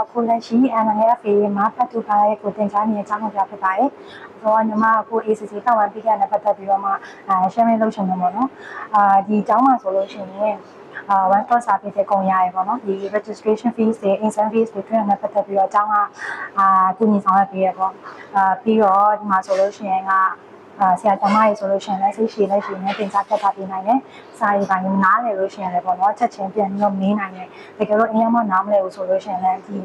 အခုလက်ရှိ NNFA မှာဖတ်သူထားတဲ့ကိုတင်ကြားနေတဲ့အကြောင်းကိုပြဖြစ်ပါတယ်။ဆိုတော့ညီမအခု ACC တောက်ဝင်ပြီးခဲ့တဲ့ပတ်သက်ပြီးတော့မှအဲ sharing လုပ်ချင်တယ်ပေါ့နော်။အာဒီအကြောင်းမှာဆိုလို့ရှိရင်အာ one stop service တွေကုန်ရရပေါ့နော်ဒီ registration fees တွေ exam fees တွေတွင်းနဲ့ပတ်သက်ပြီးတော့အကြောင်းကအာကုညီဆောင်ရွက်ပေးရပေါ့အာပြီးတော့ဒီမှာဆိုလို့ရှိရင်ကအာ ဆရာသမားရေဆိုလို့ရှိရင်လည်းစိတ်ရှည်လက်ရှည်နဲ့တင်စားဖြတ်ထားပေးနိုင်တယ်။စာရေးပိုင်းနားလည်လို့ရှိရင်လည်းပေါ့နော်ချက်ချင်းပြန်ပြီးတော့မေးနိုင်တယ်။တကယ်လို့အရင်မှနားမလည်ဘူးဆိုလို့ရှိရင်လည်းဒီ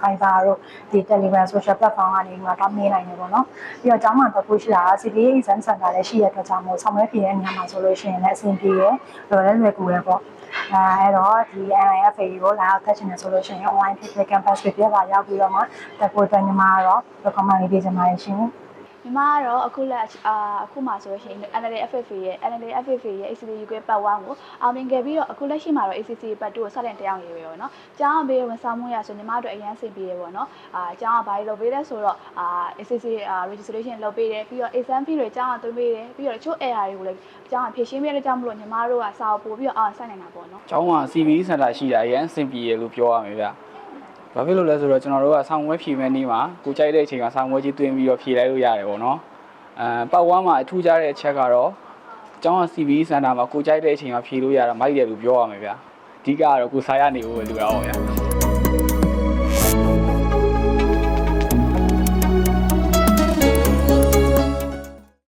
Fiverr တို့ဒီ Telegram social platform ကနေဒီမှာတော့မေးနိုင်တယ်ပေါ့နော်။ပြီးတော့ကျောင်းမှာတော့ကိုရှိတာ CPA exam center လည်းရှိရတဲ့အတွက်ကြောင့်မို့ဆောင်ရွက်ပြတဲ့နေရာမှာဆိုလို့ရှိရင်လည်းအဆင်ပြေရလွယ်လည်းလွယ်ကူရပေါ့။အဲအဲ့တော့ဒီ NIFA ကိုလာရောက်တက်ချင်တယ်ဆိုလို့ရှိရင် online physical campus တွေပြပါရောက်ပြီးတော့မှတက်ဖို့အတွက်ညီမကတော့ recommend လေးပေးချင်ပါတယ်ရှင်။ ညီမကတော့အခုလက်အာအခုမှဆိုလို့ရှိရင် NLD FFA ရဲ့ NLD FFA ရဲ့ ACC UK ပတ်1ကိုအောင်မြင်ခဲ့ပြီးတော့အခုလက်ရှိမှာတော့ ACC ပတ်2ကိုစတင်တက်အောင်ရေးပဲပေါ့နော်။ကျောင်းအဘေးဝန်ဆောင်မှုရဆိုညီမတို့အရန်စိတ်ပြေရပေါ့နော်။အာကျောင်းကဘာလို့လုပ်ပေးလဲဆိုတော့အာ ACC registration လုပ်ပေးတယ်ပြီးတော့ exam fee တွေကျောင်းကသွင်းပေးတယ်ပြီးတော့တချို့ error တွေကိုလည်းကျောင်းကဖြည့်ရှင်းပေးတဲ့ကြောင့်မလို့ညီမတို့ကစာအုပ်ပို့ပြီးတော့အောင်ဆိုင်နိုင်တာပေါ့နော်ကျောင်းမှာ CV center ရှိတာအရင်အဆင်ပြေရလို့ပြောရမယ်ဗျ။ ဘာဖြစ်လို့လဲဆိုတော့ကျွန်တော်တို့ကဆောင်းဝဲဖြည့်မဲ့နေ့မှာကိုကြိုက်တဲ့အချိန်ကဆောင်းဝဲကြီးတွင်းပြီးတော့ဖြည့်လိုက်လို့ရတယ်ပေါ့နော်။အဲပတ်ဝမ်းမှာအထူးကြတဲ့အချက်ကတော့ကျောင်းက CV center မှာကိုကြိုက်တဲ့အချိန်မှာဖြည့်လို့ရတာမိုက်တယ်လို့ပြောရမယ်ဗျ။အဓိကကတော့ကိုစားရနေဖို့ပဲလိုတာပေါ့ဗျာ။